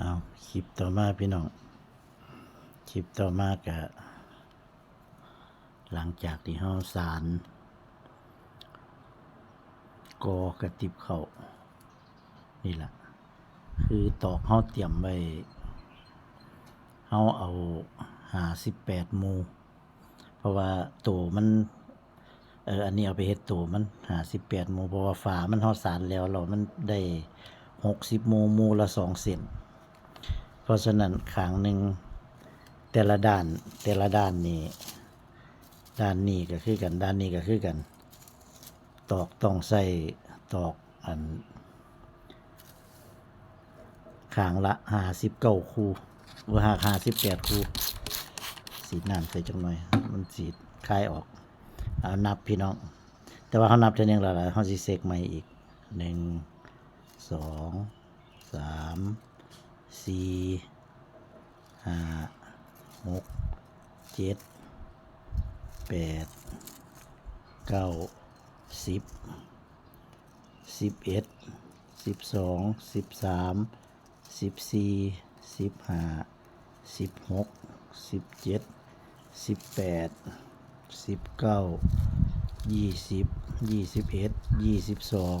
เอาคลิปต่อมาพี่น้องคลิปต่อมากะหลังจากที่เฮาสารกอกระติบเขานี่แหละคือตอกเฮาเตรียมไว้เฮาเอาหาสิบแปดมู เพราะว่าตัวมันเอออันนี้เอาไปเฮ็ดตัวมันหาสิบแปดมูเพราะว่าฝามันเฮาสารแล้วเรามันได้หกสิบมูมูละสองเซน เพราะฉะนั้นขางหนึ่งแต่ละด้านแต่ละด้านนี่ด้านนี้ก็คือกัน ด้านนี้ก็คือกัน ตอกต้องใส่ตอกอันขางละห้าสิบเก้าคูว่าหาหาสิบแปดคูสีน้ำใส่จังหน่อย มันสีคลายออกเอานับพี่น้อง แต่ว่าเขานับเท่านึงแล้วล่ะเขาสิเซกใหม่อีกหนึ่งสองสาม สี่ห้าหกเจ็ดแปดเก้าสิบสิบเอ็ดสิบสองสิบสามสิบสี่สิบห้าสิบหกสิบเจ็ดสิบแปดสิบเก้ายี่สิบยี่สิบเอ็ดยี่สิบสอง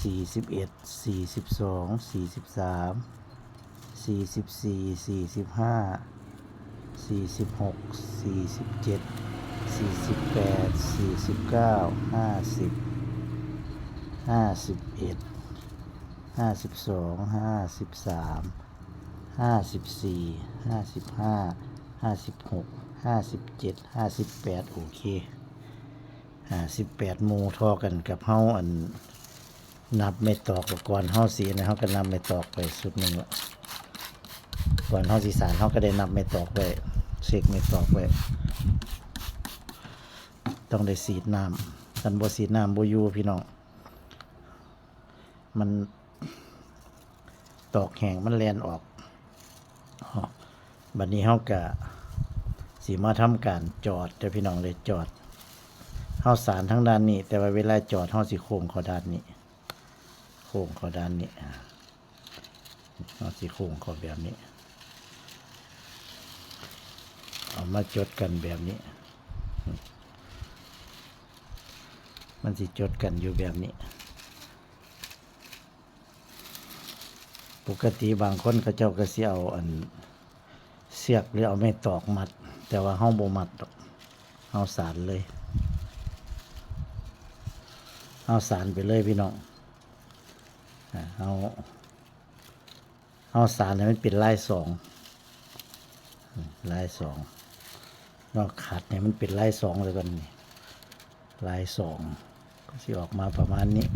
สี่สิบเอ็ดสี่สิบสองสี่สิบสามสี่สิบสี่สี่สิบห้าสี่สิบหกสี่สิบเจ็ดสี่สิบแปดสี่สิบเก้าห้าสิบห้าสิบเอ็ดห้าสิบสองห้าสิบสามห้าสิบสี่ห้าสิบห้าห้าสิบหกห้าสิบเจ็ดห้าสิบแปดโอเคห้าสิบแปดโมเทอกันกับเฮาอัน นับไม่ตอกก่อนเฮาสีนะเฮาก็นับไม่ตอกไปสุดหนึ่งละก่อนเฮาสีสารเฮาก็ได้นับไม่ตอกไปเช็คไม่ตอกไปต้องได้สีดน้ำกันบ่สีดน้ำบ่อยู่พี่น้องมันตอกแห้งมันแลนออกอ๋อบัดนี้เฮากะสีมาทำการจอดเด้อพี่น้องเลยจอดเฮาสารทั้งด้านนี้ แต่ว่าเวลาจอดเฮาสิโค้งเขาด้านนี้ โค้งเข้าด้านนี้เฮาสิโค้งเข้าแบบนี้ เอามาจดกันแบบนี้ มันสิจดกันอยู่แบบนี้ ปกติบางคนเขาเจ้าก็สิเอาอันเสียกหรือเอาไม่ตอกมัด แต่ว่าเฮาบ่มัดดอกเฮาสารเลยเอาสารไปเลยพี่น้อง เอาเอาสารให้มันเป็นลายสองลายสองนอกขัดเนี่ยมันเป็นลายสองเลยกันนี่ลายสองก็สิออกมาประมาณนี้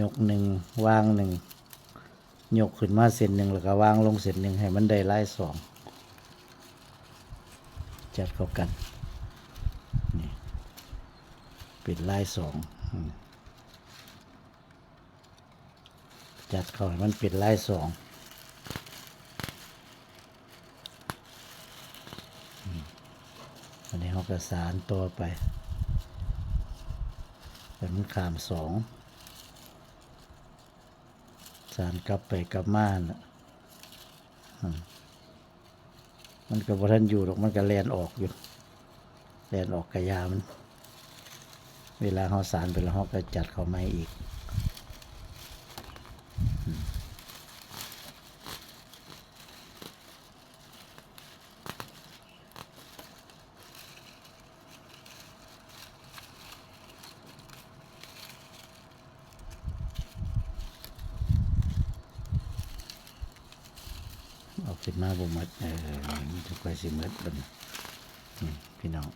ยกหนึ่งวางหนึ่งยกขึ้นมาเส้นหนึ่งแล้วก็วางลงเส้นหนึ่งให้มันได้ลายสองจัดเข้ากัน เป็นลายสองจัดเข้าให้มันเป็นลายสองอันนี้เขาประสานตัวไปเป็นมันขามสองสารกลับไปกลับมานะมมันก็บ่ทันอยู่หรอกมันก็แลนออกอยู่แลนออกกระยามัน เวลาเขาสารไปแล้วเขาก็จัดเขาไม่อีกอืมเอาขึ้นมาบ่หมดเออมันจะค่อยสิมดบัดนี้นี่พี่น้อง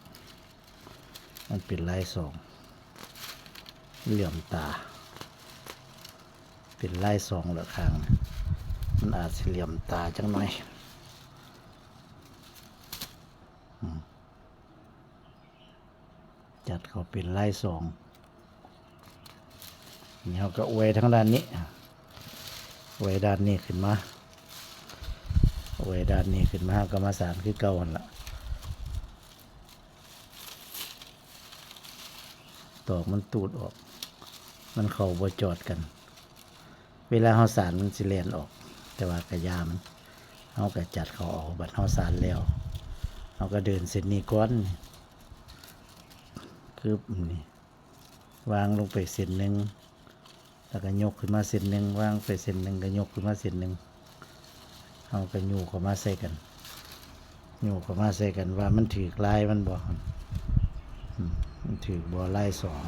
มันเป็นลายสอง เหลื่อมตา เป็นไล่สองเหลือข้างนะมันอาจสิเหลี่ยมตาจังหน่อยจัดเขาเป็นไล่สองนี่เขาก็อวยทั้งด้านนี้อวยด้านนี้ขึ้นมาอวยด้านนี้ขึ้นมาก็มาสานคือเก่าหันละตอกมันตูดออก มันเข้าบ่จอดกัน เวลาเฮาสารมันสิเลียนออก แต่ว่ากระยามันเฮาก็จัดเขาออกบัดเฮาสารแล้วเฮาก็เดินเส้นนี้ก้อนคือนี่วางลงไปเส้นหนึ่งแล้วก็ยกขึ้นมาเส้นหนึ่งวางไปเส้นหนึ่งก็ยกขึ้นมาเส้นหนึ่งเฮาก็อยู่เข้ามาใส่กันอยู่เข้ามาใส่กันว่ามันถือลายมันบ่มมันถือบ่ลายสอง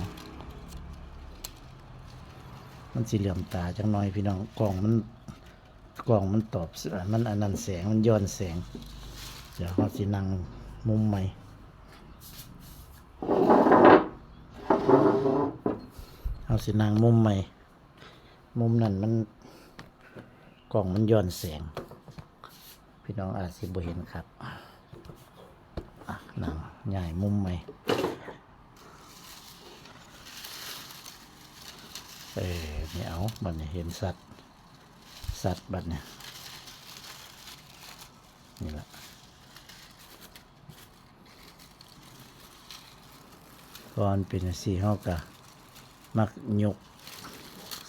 มันสีเหลื่อมตาจังน้อยพี่น้องกล่องมันกล่องมันตอบสมันอันนั้นแสงมันย้อนแสง เดี๋ยวเขาสินั่งมุมใหม่เขาสินั่งมุมใหม่ มุมนั้นมันกล่องมันย้อนแสง พี่น้องอาจสิบ่เห็นครับอะนั่งใหญ่มุมใหม่ เออไม่เอาบัดนี้เห็นสัตว์ สัตว์บัดเนี่ยนี่แหละก่อนเป็นสี่ห้อกะมักยก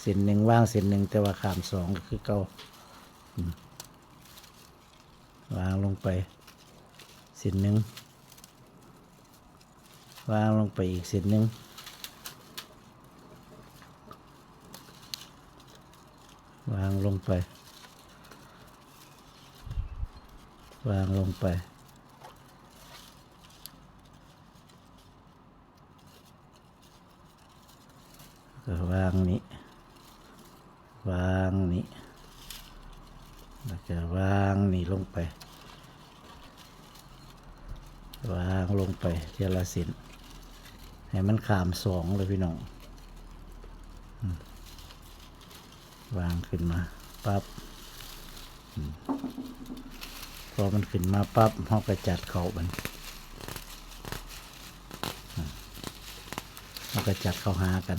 เส้นหนึ่งว่างเส้นหนึ่งแต่ว่าขามสองก็คือเกาวางลงไปเส้นหนึ่งวางลงไปอีกเส้นหนึ่ง วางลงไป วางลงไป ก็วางนี้ วางนี้แล้วก็วางนี้ลงไป วางลงไปเทละสินให้มันขามสองเลยพี่น้อง วางขึ้นมาปั๊บพอมันขึ้นมาปั๊บเราก็จัดเขามันเราก็จัดเขาหากัน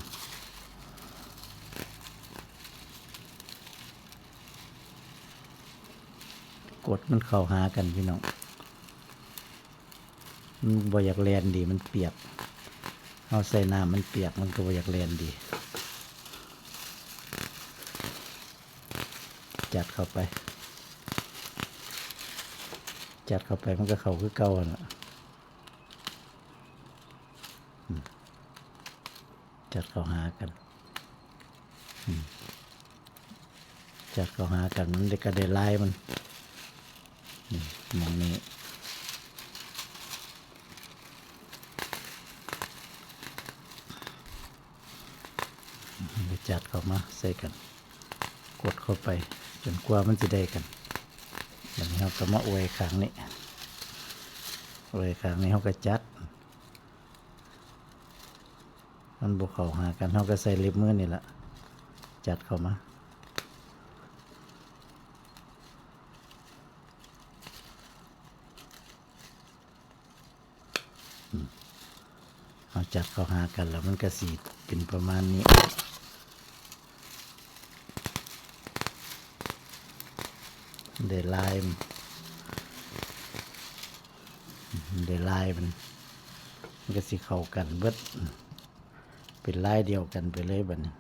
กดมันเข้าหากันพี่น้องมันบ่อยากแลนดีมันเปียก เอาใส่น้ำมันเปียกมันก็บ่อยากแลนดี จัดเข้าไป จัดเข้าไปมันก็เข้าคือเก่าน่ะอืมจัดเข้าหากันจัดเข้าหากันมันได้กระเดลายมันมองนี้จัดเข้ามาใส่กัน กดเข้าไป จนกว่ามันจะได้กันแบบนี้เราก็มาอวยขางนี้อวยขางนี้เขาก็จัด มันบวกเข้าหากันเขาก็ใส่ล็บมือนี่แหละจัดเข้ามาเอาจัดเข้าหากันแล้วมันก็สีเป็นประมาณนี้ เดลายมันเดลายมันมันก็สิเข้ากันเบิดเป็นลายเดียวกันไปเลยบัดนี้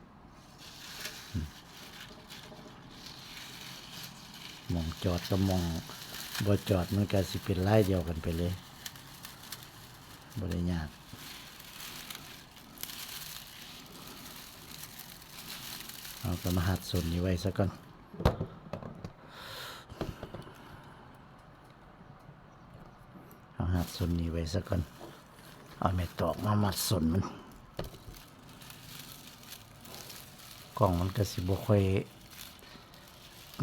มองจอดก็มองบ่จอดมันก็สิเป็นลายเดียวกันไปเลยบ่ได้ยากเอาก็มาหัดส่วนนี้ไว้ซะก่อน เอาหัด ส่วนนี้ไว้ซะก่อน เอาเม็ดตอกมามัดส่วนมัน กล่องมันก็สิบ่ค่อย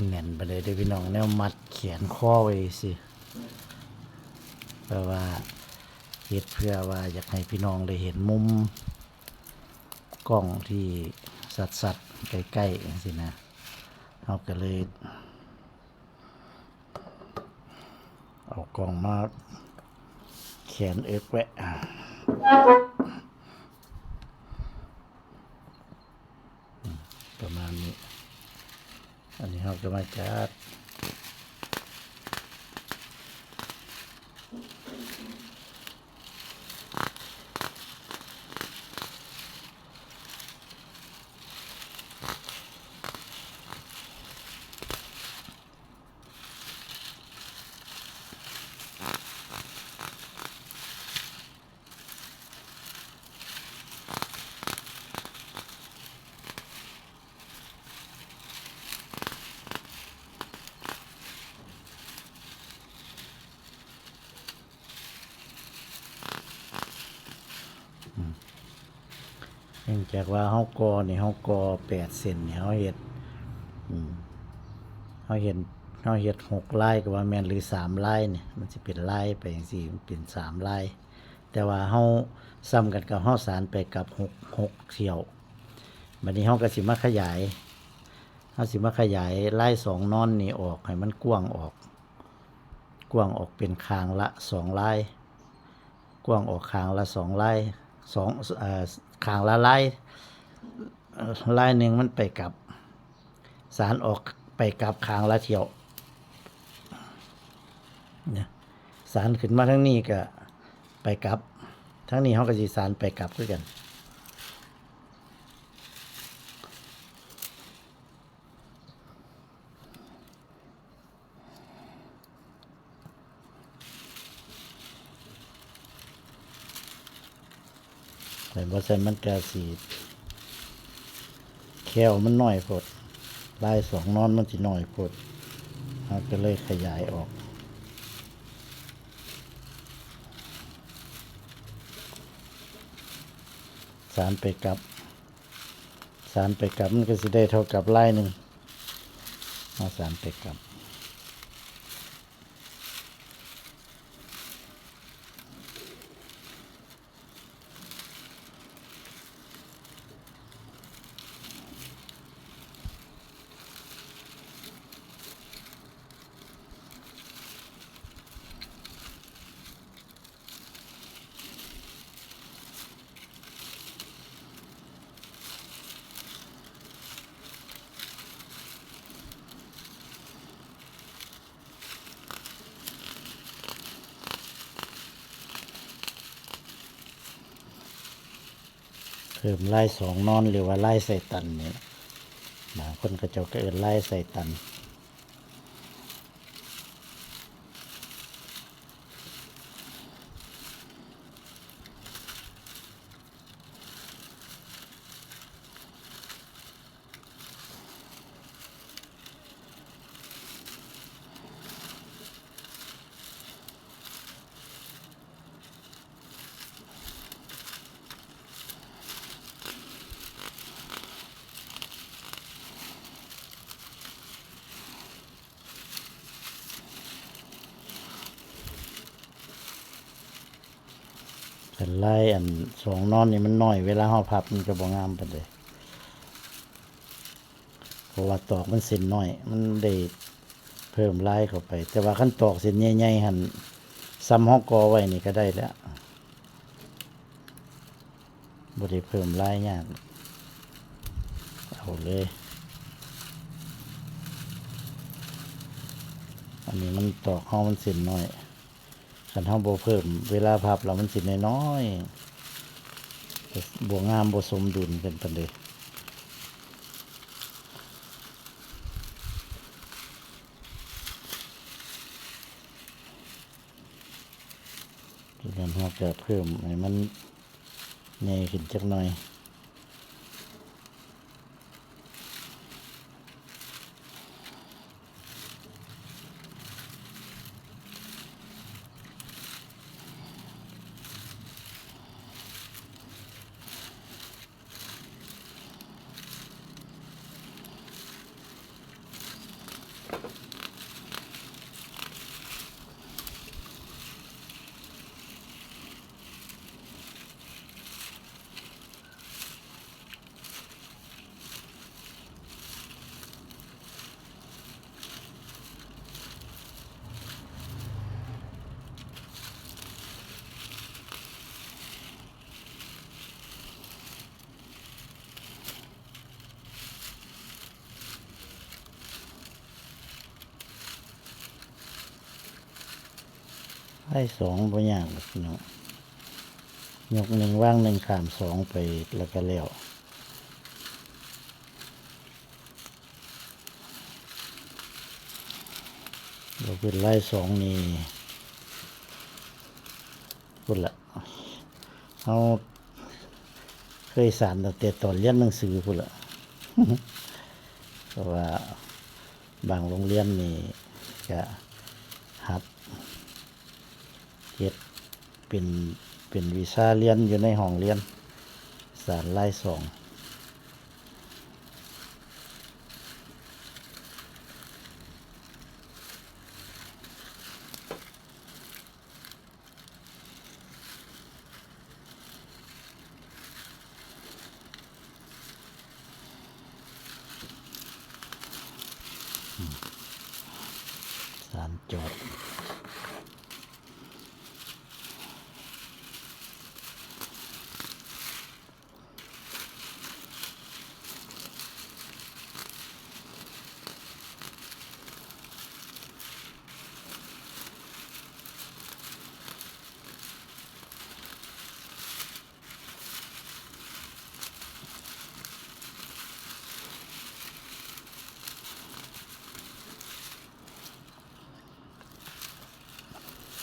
แน่นไปเลยเด้พี่น้องแนวมัดเขียนข้อไว้สิแปลว่าเฮ็ดเพื่อว่าอยากให้พี่น้องได้เห็นมุม กล้องที่สัดสัดๆใกล้ๆอย่างสินะเราก็เลย เอากล้องมา นเอกแวะประมาณนี้ อันนี้เราจะมาจัด นื่องจากว่าเฮากอนี่เฮากอแปดเซนนี่เฮาเฮ็ดอืมเฮาเห็นเฮาเฮ็ดหกลายก็ว่าแม่นหรือสามไลายนี่ยมันสิเป็นลายไปจังซี่มันเป็นสามลายแต่ว่าเฮาซ้ำกันกับเฮาสารไปกับหกหกเที่ยวบัดนี้เฮาก็สิมาขยายเฮาสิมาขยายลายสองนอนนี่ออกให้มันกว้างออก กว้างออกเป็นคางละสองลายกว้างออกคางละสองลายสอง ข่างละลายลายหนึ่งมันไปกลับ สารออกไปกลับคางละเที่ยวเนี่ยสารขึ้นมาทั้งนี้ก็ไปกลับ ทั้งนี้เขาก็สิสารไปกลับด้วยกัน แต่บ่ใส่มันกะสีแควมันน้อยพดลายสองนอนมันสิน้อยพดเราก็เลยขยายออกสารไปกลับสารไปกลับมันก็สิได้เท่ากับลายหนึ่งเอาสารไปกลับ ริ่มไล่สองนอนหรือว่าไล่ใส่ตันเนี่ยบางคนก็จะก็เอิดไล่ใส่ตัน แต่ไล่อันสองนอนนี่มันน้อย เวลาห่อพับมันจะบ่งามปานใดเพราะว่าตอกมันเส้นน้อย มันได้เพิ่มลายเข้าไป แต่ว่าขั้นตอกเส้นใหญ่ๆหันซ้ำห้องกอไว้นี่ก็ได้แล้วบ่ได้เพิ่มลายยากเอาเลย อันนี้มันตอกห้องมันเส้นน้อย ขันเฮาบ่เพิ่ม เวลาพับแล้วมันสินน้อยๆบ่งามบ่สมดุลกันปานใดดังนั้นเฮาจะเพิ่มให้มันใหญ่ขึ้นจักหน่อย ให้สองบ่ยากหรอกพี่น้องยกหนึ่งว่างหนึ่งขามสองไปแล้วก็แล้วเราเป็นไล่สองนี่พุ่นละเอาเคยสารตั้งแต่ตอนเรียนหนังสือพุ่นละเพราะว่าบางโรงเรียนนี่ก็ เอ็ดเป็นเป็นวีซ่าเรียนอยู่ในห้องเรียนสารไล่สอง สารจอด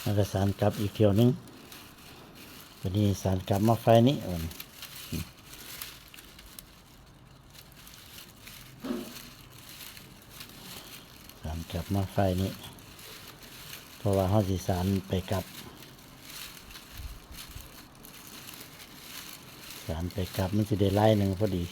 แล้วก็สารกลับอีกเที่ยวหนึงวันนี้สารกลับมาไฟนี้อ่อนสารกลับมาไฟนี้เพราะว่าเขาสิสารไปกลับ สารไปกลับมันจะได้ไล่หนึ่งพอดี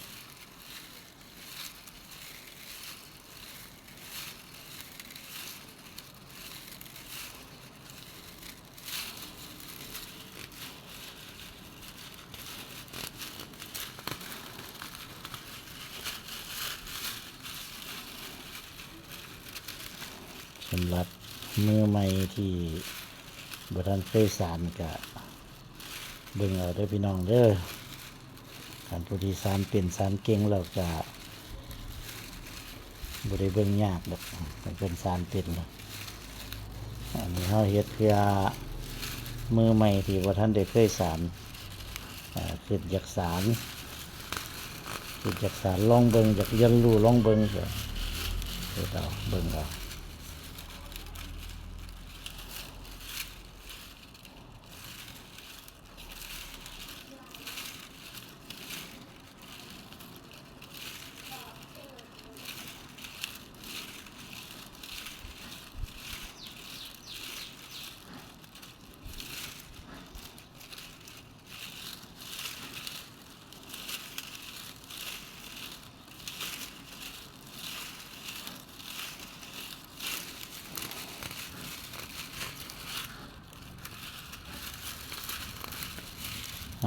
สำหรับมือใหม่ที่บทันเคยสารกะเบิ่งเอาเด้อพี่น้องเด้อการผู้ที่สารเป็นสารเก่งเราจะบริเบิ่งยากดอกมันเป็นสารเป็นเนอันนี้เขาเฮ็ดเพื่อมือใหม่ที่บ่ท่านได้เคยสารอ่าคืออยากสารคืออยากสารลองเบิ่งอยากเรียนรู้ลองเบิ่งก็เฮ็ดเอาเบิ่งเอา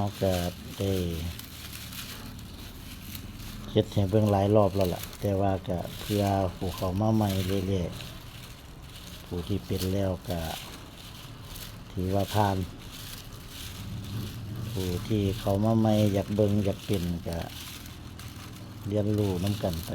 เขาก็ได้เฮ็ดให้เบิ่งหลายรอบแล้วล่ะ แต่ว่าก็เพื่อผู้เขามาใหม่เรื่อยๆผู้ที่เป็นแล้วก็ถือว่าผ่านผู้ที่เขามาใหม่อยากเบิ่งอยากเป็นก็เรียนรู้น้ำกันไป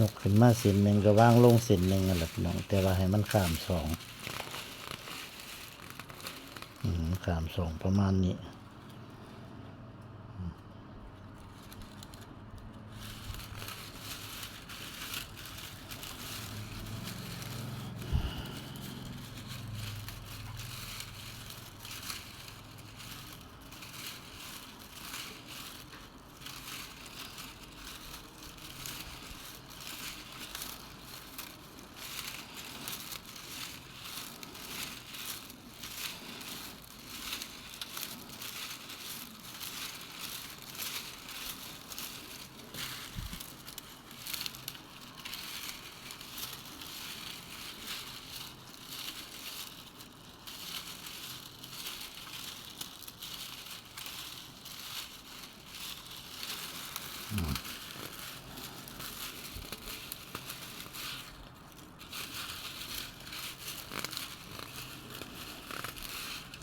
นกขึ้นมาเส้นหนึ่งก็ว่างลงเส้นหนึ่งนั่นแหละพี่น้องแต่ว่าให้มันข้ามสองข้ามสองประมาณนี้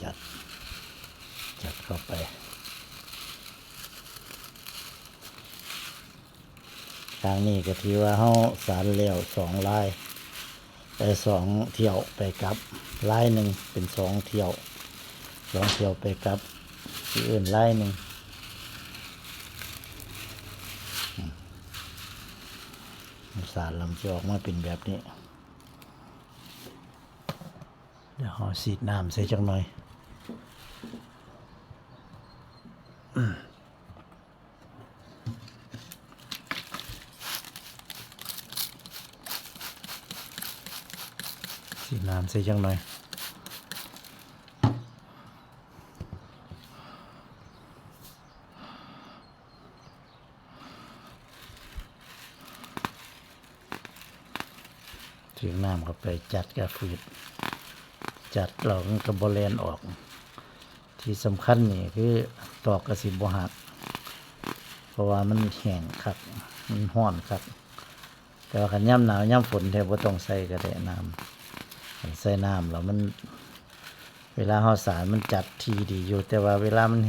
จัด จัด เข้าไป ทางนี้ก็ถือว่าเฮาสารเลี้ยวสองลายแต่สองเที่ยวไปกลับลายหนึ่งเป็นสองเที่ยวสองเที่ยวไปกลับที่อื่นลายหนึ่งสารลำจะออกมาเป็นแบบนี้ เดี๋ยวเอาสีดน้ำใส่จังหน่อย สีดน้ำใส่จังหน่อยถึงน้ำเข้าไปจัดกระฟืดจัดเรากระบแลนออก ที่สำคัญนี่คือตอกกระสิบหัก เพราะว่ามันแห้งคักมันห้อนคักแต่ว่าขันย่ำหนาวย่ำฝนแทบว่าต้องใส่กระเดน้ำ ใส่น้ำแล้วมัน เวลาห่อสารมันจัดทีดีอยู่ แต่ว่าเวลามัน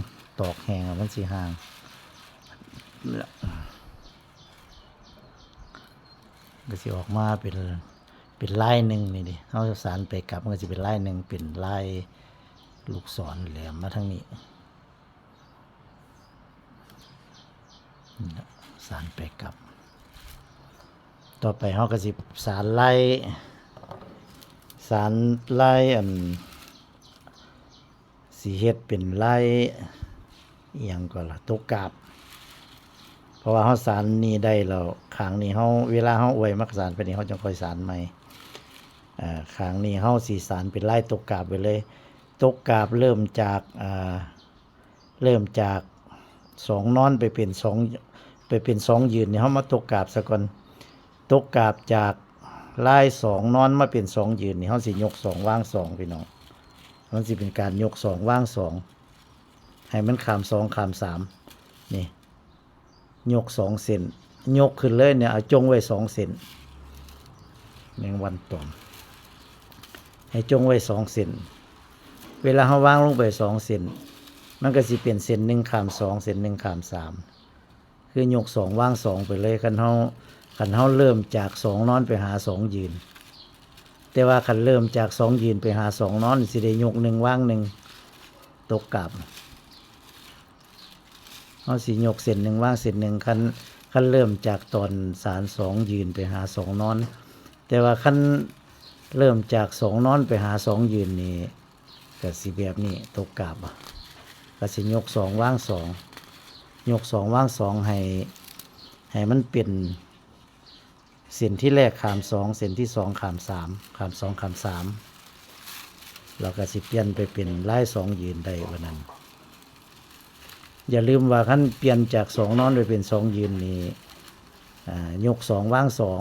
ตอกแห้งมันสีห่างก็สิออกมาเป็นเป็นลายหนึ่งนี่ดิเอาสารไปกลับมันก็จะเป็นลายหนึ่งเป็นลายลูกศรแหลมมาทางนี้สารไปกลับ ต่อไปเขาก็สิสารไล่ สารไล่อันสีเฮ็ดเป็นไล่อหย่างก็ล่ะตกกาบ เพราะว่าเขาสารนี่ได้แล้วขางนี้เขาเวลาเขาอวยมักสารไปนี่เขาจะค่อยสารใหม่อ่าขางนี้เขาสีสารเป็นไล่ตกกาบไปเลย ตกกาบเริ่มจากอ่าเริ่มจากสองนอนไปเป็นสองไปเป็นสองยืนนี่เขามาตกกาบซะก่อนตกกาบจาก ไล่สองนอนมาเป็นสองยืนนี่เขาสิยกสองว่างสองพี่น้องมันสิเป็นการยกสองว่างสองให้มันขามสองขามสามนี่ยกสองเซนยกขึ้นเลยเนี่ยเอาจงไว้สองเซนแมงวันตอมให้จงไว้สองเซนเวลาเขาวางลงไปสองเซนมันก็สิเปลี่ยนเซนหนึ่งขามสองเซนหนึ่งขามสามคือยกสองว่างสองไปเลยคันเขา คันเขาเริ่มจากสองนอนไปหาสองยืน แต่ว่าคันเริ่มจากสองยืนไปหาสองนอนสิได้ยกหนึ่งว่างหนึ่งตกกลับเอาสียกเส้นหนึ่งว่างเส้นหนึ่งคันคันเริ่มจากตอนสารสองยืนไปหาสองนอน แต่ว่าคันเริ่มจากสองนอนไปหาสองยืนนี่ก็สีแบบนี้ตกกาบก็สิยกสองว่างสองยกสองว่างสองให้ให้มันเป็น เส้นที่แรกขามสองเส้นที่สองขามสามขามสองขามสามเราก็สิเปลี่ยนไปเป็นไล่สองยืนได้วันนั้น อย่าลืมว่าขั้นเปลี่ยนจากสองนอนไปเป็นสองยืนนี่อ่ายกสองว่างสอง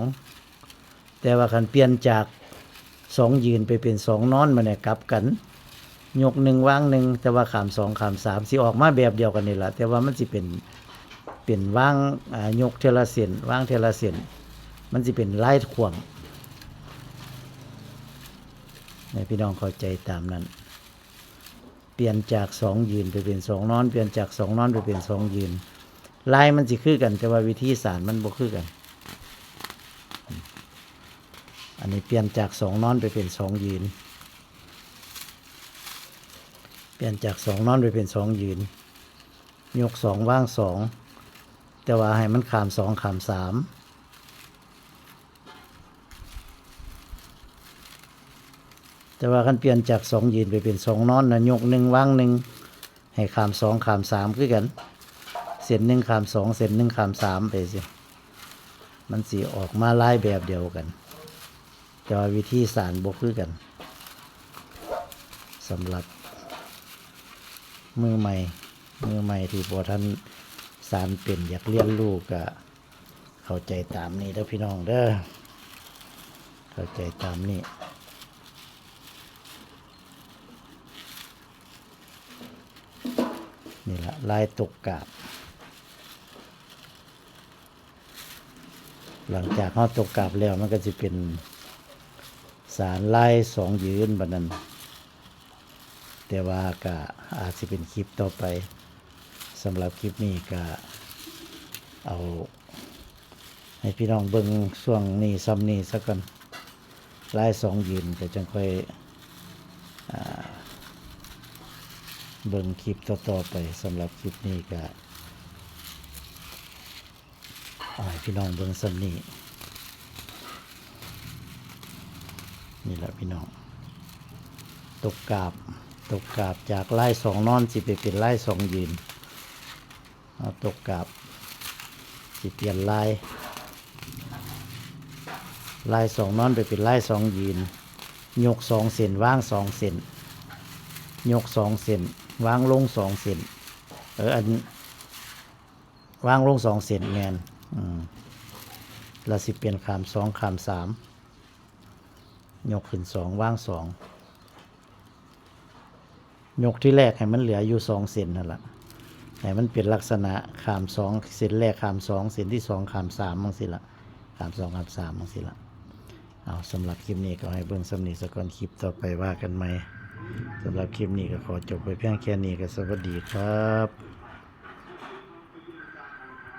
แต่ว่าคันเปลี่ยนจากสองยืนไปเป็นสองนอนมาเนี่ยกลับกัน ยกหนึ่งว่างหนึ่งแต่ว่าขามสองขามสามสิออกมาแบบเดียวกันนี่แหละแต่ว่ามันสิเป็นเป็นว่างยกเทละเส้นว่างเทละเส้น มันสิเป็นไล่ขวงให้พี่น้องเข้าใจตามนั้น เปลี่ยนจากสองยืนไปเป็นสองนอน เปลี่ยนจากสองนอนไปเป็นสองยืนลายมันสิคือกัน แต่ว่าวิธีสารมันบ่คือกัน อันนี้เปลี่ยนจากสองนอนไปเป็นสองยืน เปลี่ยนจากสองนอนไปเป็นสองยืน ยกสองว่างสองแต่ว่าให้มันขามสองขามสาม แต่ว่าคันเปลี่ยนจากสองยืนไปเป็นสองนอนนะยกหนึ่งว่างหนึ่งให้ขามสองขามสามคือกัน เส้นหนึ่งขามสองเส้นหนึ่งขามสามไปสิมันสีออกมาลายแบบเดียวกัน แต่ว่าวิธีสารบกคือกันสำหรับมือใหม่มือใหม่ที่พอท่านสารเป็นอยากเรียนรู้ก็เข้าใจตามนี้เด้อพี่น้องเด้อเข้าใจตามนี้ นี่ละลายตกกาบ หลังจากเขาตกกาบแล้วมันก็จะเป็นสารลายสองยืนบัดนั้น แต่ว่าก็อาจจะเป็นคลิปต่อไปสำหรับคลิปนี้ก็เอา ให้พี่น้องเบิ่งช่วงนี้ซ้ำนี้สักกันลายสองยืนก็จังค่อยอ่า เบิ่งคลิปต่อๆไปสำหรับคลิปนี้ก็เอพี่น้องเบิ่งซ้ำนี้นี่แหละพี่น้อง ตกกาบ ตกกาบจากไล่สองนอนสิไปเป็นไล่สองยืนเอาตกกาบสิเปลี่ยนไล่ไล่สองนอนไปเป็นไล่สองยืน ยกสองเส้นว่างสองเส้นยกสองเส้น วางลงสองเส้นเอออันวางลงสองเส้นแมนอืมล้วสิเปลี่ยนขามสองขามสามยกขึ้นสองว่างสองยกที่แรกให้มันเหลืออยู่สองเซนนั่นแหละให้มันเป็นลักษณะขามสองเซนแรกขามสองเซนที่สองขามสามบางสิละขามสองขามสามบางสิละเอาสำหรับคลิปนี้ก็ให้เบิ่งสำนีสกอนคลิปต่อไปว่ากันไหม สำหรับคลิปนี้ก็ขอจบไปเพียงแค่นี้ก็สวัสดีครับ